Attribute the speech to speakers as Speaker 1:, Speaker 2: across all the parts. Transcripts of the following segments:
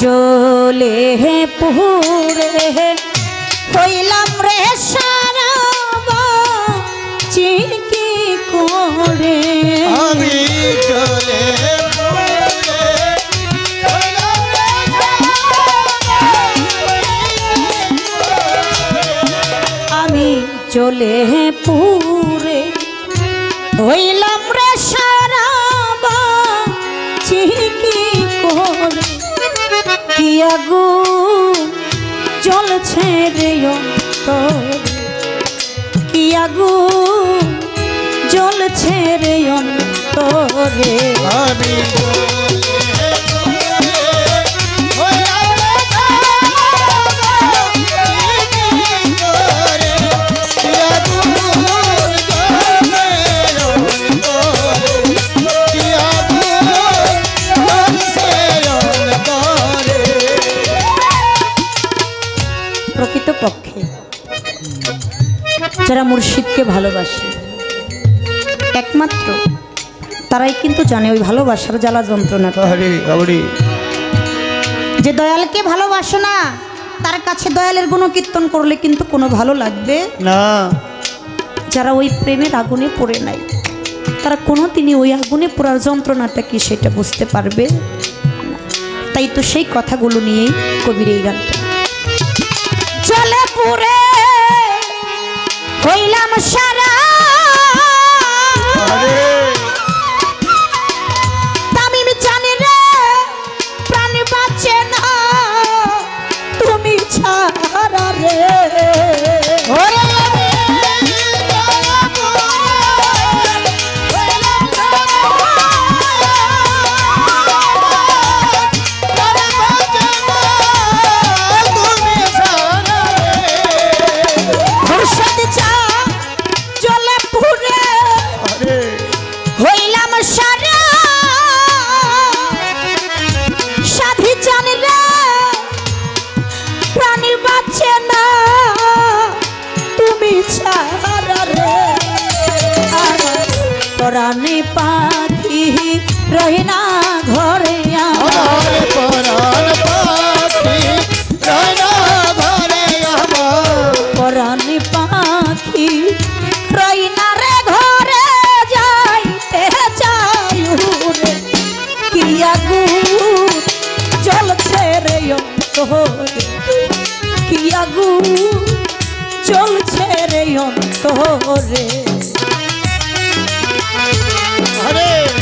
Speaker 1: জ্বলে পুরে হইলাম রে সারা চিকি করে
Speaker 2: আমি চলে
Speaker 1: আমি চলে পুরে হইলাম আগুন জ্বলছে রে কি আগুন জ্বলছে রে অন্তরে।
Speaker 2: আমি
Speaker 1: যারা মুর্শিদকে ভালোবাসে। একমাত্র। তারাই কিন্তু জানে ওই ভালোবাসার জ্বালা
Speaker 2: হরি
Speaker 1: যে দয়ালকে ভালোবাসে না তার কাছে দয়ালের গুণকীর্তন করলে কিন্তু কোনো ভালো লাগবে?
Speaker 2: না।
Speaker 1: যারা ওই প্রেমের আগুনে পড়ে নাই তারা কোনো তিনি ওই আগুনে পোড়ার যন্ত্রণাটা কি সেটা বুঝতে পারবে? তাই তো সেই কথাগুলো নিয়েই কবির এই গানটা। চলে পুরে হইলাম সারা। প্রাণী পাখি রহি না ঘরে আমার। পরাণী পাখি রই না রে ঘরে যাইতে চাই রে কি আগুন রে অন্তরে। কি আগুন জ্বলছে রে অন্তরে। তারে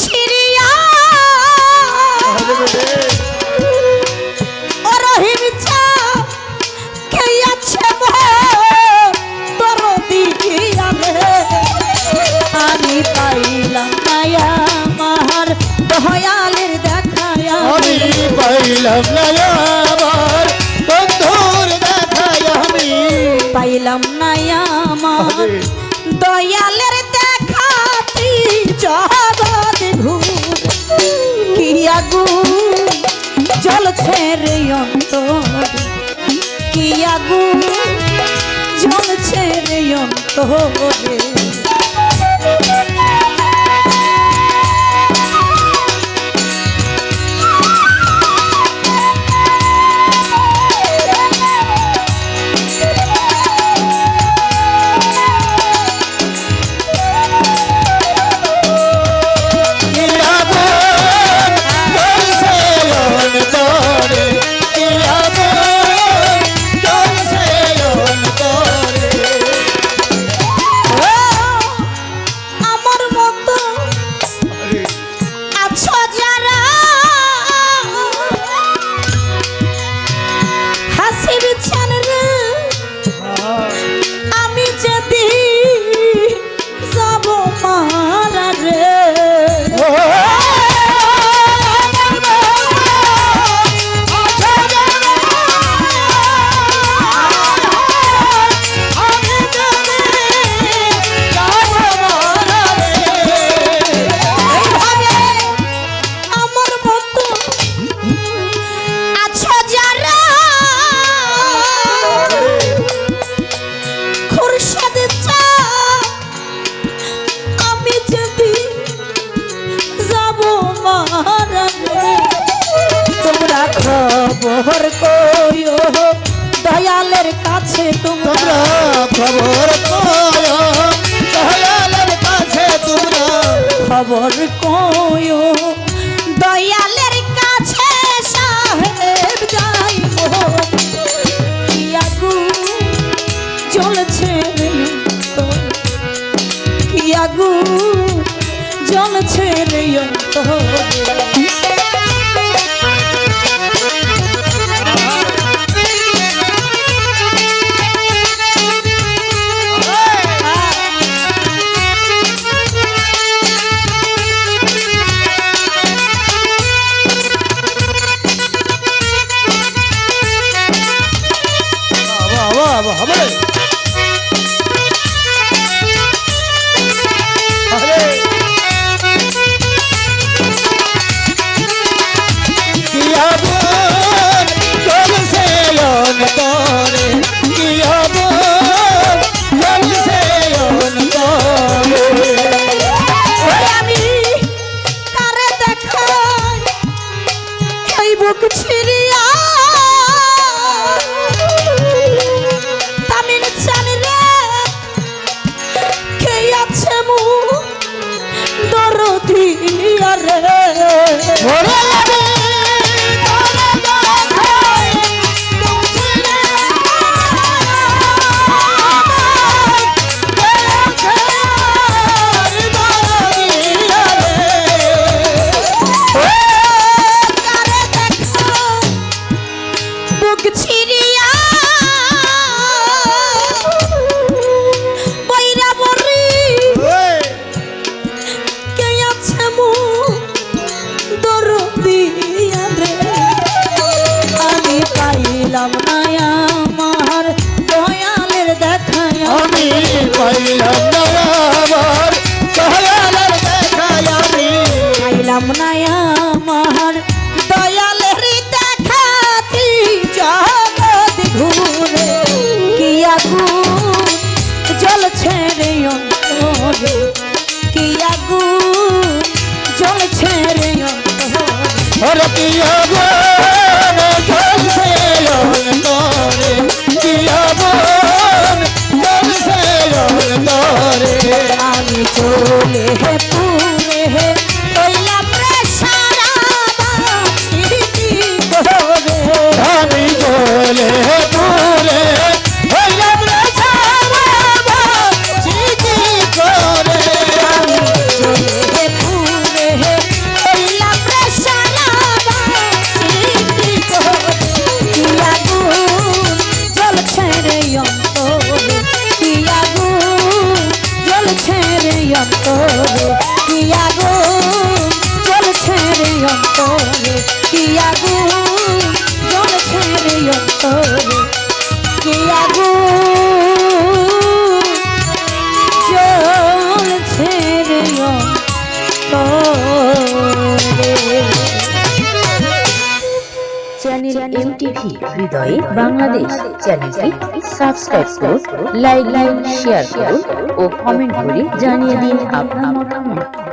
Speaker 1: ছিড়িয়া। রহিম চা কে আছে মোর আমি পাইলাম মায়া মার দয়ালের দেখায়া।
Speaker 2: আমি পাইলাম
Speaker 1: জ্বলছে রে অন্তর। কি আগুন জ্বলছে রে অন্তরে? খবর করিও দয়ালের কাছে তোমরা
Speaker 2: খবর করিও দয়ালের কাছে তোমরা
Speaker 1: খবর করিও দয়ালের কাছে সাহেব যাইব। কি জ্বলছে চলছে কি আগুন চলছে রে অন্তর?
Speaker 2: লাভ হবে।
Speaker 1: ছিড়িয়া বৈরা বলি কে আছে মো দরদিয়া রে? আমি পাইলাম না
Speaker 3: রকিয়া এমটিভি হৃদয়ে বাংলাদেশ চ্যানেলটি সাবস্ক্রাইব শেয়ার ও কমেন্ট করে জানিয়ে দিন আপনার মতামত।